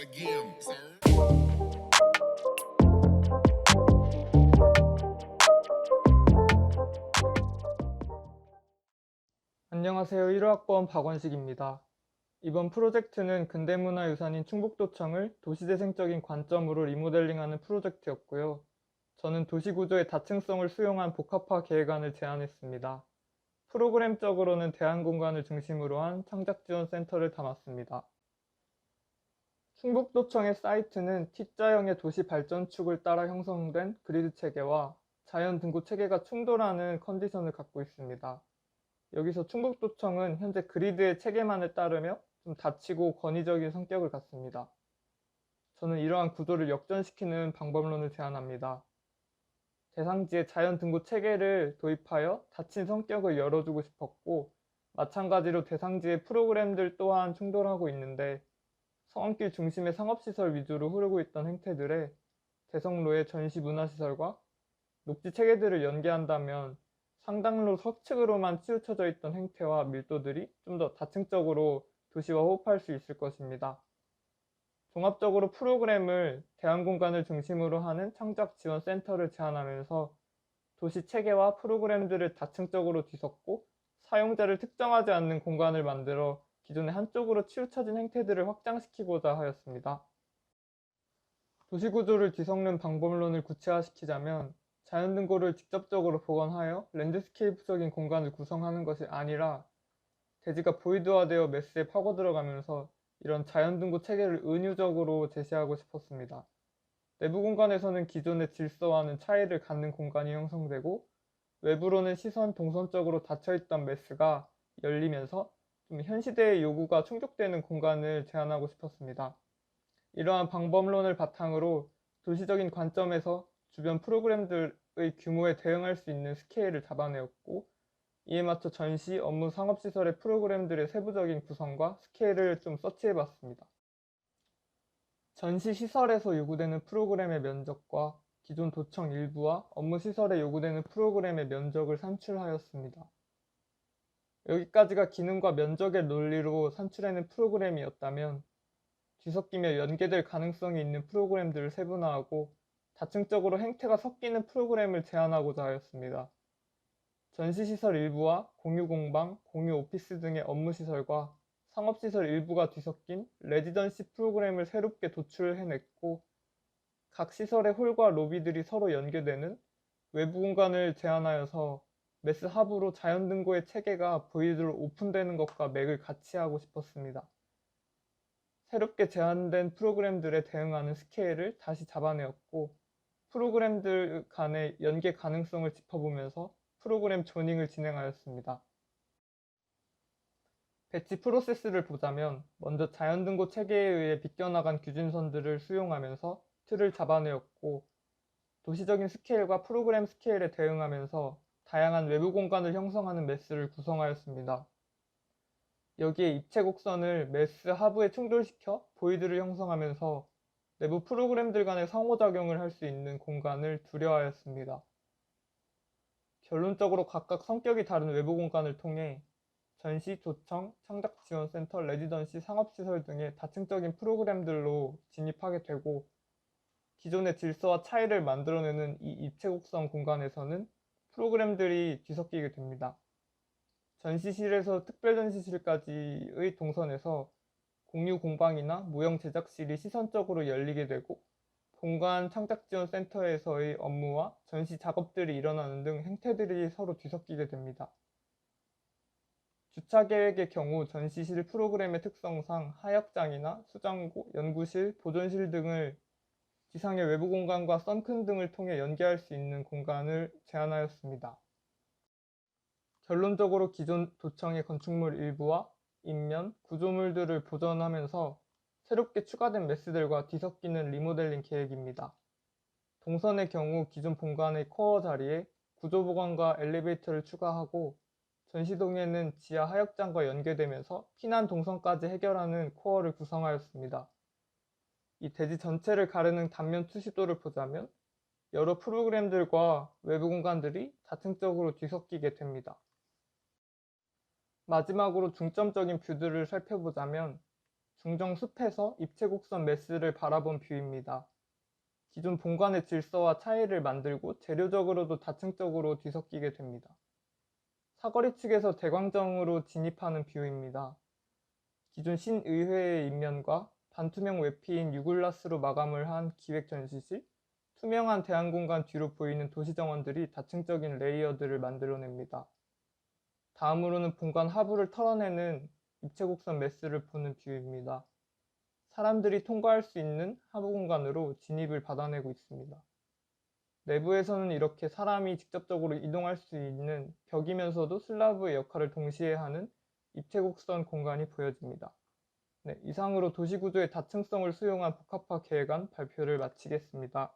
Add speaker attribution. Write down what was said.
Speaker 1: again, sir.
Speaker 2: 안녕하세요. 1호학번 박원식입니다. 이번 프로젝트는 근대문화유산인 충북도청을 도시재생적인 관점으로 리모델링하는 프로젝트였고요. 저는 도시구조의 다층성을 수용한 복합화 계획안을 제안했습니다. 프로그램적으로는 대안공간을 중심으로 한 창작지원센터를 담았습니다. 충북도청의 사이트는 T자형의 도시 발전축을 따라 형성된 그리드 체계와 자연 등고 체계가 충돌하는 컨디션을 갖고 있습니다. 여기서 충북도청은 현재 그리드의 체계만을 따르며 좀 닫히고 권위적인 성격을 갖습니다. 저는 이러한 구조를 역전시키는 방법론을 제안합니다. 대상지에 자연 등고 체계를 도입하여 닫힌 성격을 열어주고 싶었고 마찬가지로 대상지의 프로그램들 또한 충돌하고 있는데 성원길 중심의 상업시설 위주로 흐르고 있던 행태들에 대성로의 전시 문화시설과 녹지 체계들을 연계한다면 상당로 서측으로만 치우쳐져 있던 행태와 밀도들이 좀 더 다층적으로 도시와 호흡할 수 있을 것입니다. 종합적으로 프로그램을 대안공간을 중심으로 하는 창작 지원 센터를 제안하면서 도시 체계와 프로그램들을 다층적으로 뒤섞고 사용자를 특정하지 않는 공간을 만들어 기존의 한쪽으로 치우쳐진 행태들을 확장시키고자 하였습니다. 도시구조를 뒤섞는 방법론을 구체화시키자면 자연등고를 직접적으로 복원하여 랜드스케이프적인 공간을 구성하는 것이 아니라 대지가 보이드화되어 매스에 파고 들어가면서 이런 자연등고 체계를 은유적으로 제시하고 싶었습니다. 내부 공간에서는 기존의 질서와는 차이를 갖는 공간이 형성되고 외부로는 시선 동선적으로 닫혀있던 매스가 열리면서 좀 현시대의 요구가 충족되는 공간을 제안하고 싶었습니다. 이러한 방법론을 바탕으로 도시적인 관점에서 주변 프로그램들의 규모에 대응할 수 있는 스케일을 잡아내었고 이에 맞춰 전시, 업무, 상업시설의 프로그램들의 세부적인 구성과 스케일을 좀 서치해봤습니다. 전시 시설에서 요구되는 프로그램의 면적과 기존 도청 일부와 업무 시설에 요구되는 프로그램의 면적을 산출하였습니다. 여기까지가 기능과 면적의 논리로 산출해낸 프로그램이었다면 뒤섞이며 연계될 가능성이 있는 프로그램들을 세분화하고 다층적으로 행태가 섞이는 프로그램을 제안하고자 하였습니다. 전시시설 일부와 공유공방, 공유 오피스 등의 업무시설과 상업시설 일부가 뒤섞인 레지던시 프로그램을 새롭게 도출해냈고 각 시설의 홀과 로비들이 서로 연계되는 외부 공간을 제안하여서 메스 하부로 자연등고의 체계가 보이드로 오픈되는 것과 맥을 같이 하고 싶었습니다. 새롭게 제안된 프로그램들에 대응하는 스케일을 다시 잡아내었고 프로그램들 간의 연계 가능성을 짚어보면서 프로그램 조닝을 진행하였습니다. 배치 프로세스를 보자면 먼저 자연등고 체계에 의해 비껴나간 규진선들을 수용하면서 틀을 잡아내었고 도시적인 스케일과 프로그램 스케일에 대응하면서 다양한 외부 공간을 형성하는 매스를 구성하였습니다. 여기에 입체 곡선을 매스 하부에 충돌시켜 보이드를 형성하면서 내부 프로그램들 간의 상호작용을 할 수 있는 공간을 두려하였습니다. 결론적으로 각각 성격이 다른 외부 공간을 통해 전시, 도청, 창작지원센터, 레지던시, 상업시설 등의 다층적인 프로그램들로 진입하게 되고 기존의 질서와 차이를 만들어내는 이 입체곡선 공간에서는 프로그램들이 뒤섞이게 됩니다. 전시실에서 특별전시실까지의 동선에서 공유 공방이나 무형 제작실이 시선적으로 열리게 되고 공간 창작지원센터에서의 업무와 전시 작업들이 일어나는 등 행태들이 서로 뒤섞이게 됩니다. 주차 계획의 경우 전시실 프로그램의 특성상 하역장이나 수장고, 연구실, 보존실 등을 지상의 외부 공간과 썬큰 등을 통해 연계할 수 있는 공간을 제안하였습니다. 결론적으로 기존 도청의 건축물 일부와 인면, 구조물들을 보존하면서 새롭게 추가된 매스들과 뒤섞이는 리모델링 계획입니다. 동선의 경우 기존 본관의 코어 자리에 구조 보강과 엘리베이터를 추가하고 전시동에는 지하 하역장과 연계되면서 피난 동선까지 해결하는 코어를 구성하였습니다. 이 대지 전체를 가르는 단면 투시도를 보자면 여러 프로그램들과 외부 공간들이 다층적으로 뒤섞이게 됩니다. 마지막으로 중점적인 뷰들을 살펴보자면 중정 숲에서 입체 곡선 메스를 바라본 뷰입니다. 기존 본관의 질서와 차이를 만들고 재료적으로도 다층적으로 뒤섞이게 됩니다. 사거리 측에서 대광정으로 진입하는 뷰입니다. 기존 신의회의 입면과 반투명 외피인 유글라스로 마감을 한 기획 전시실, 투명한 대항공간 뒤로 보이는 도시 정원들이 다층적인 레이어드를 만들어냅니다. 다음으로는 본관 하부를 털어내는 입체 곡선 메스를 보는 뷰입니다. 사람들이 통과할 수 있는 하부 공간으로 진입을 받아내고 있습니다. 내부에서는 이렇게 사람이 직접적으로 이동할 수 있는 벽이면서도 슬라브의 역할을 동시에 하는 입체 곡선 공간이 보여집니다. 네, 이상으로 도시구조의 다층성을 수용한 복합화 계획안 발표를 마치겠습니다.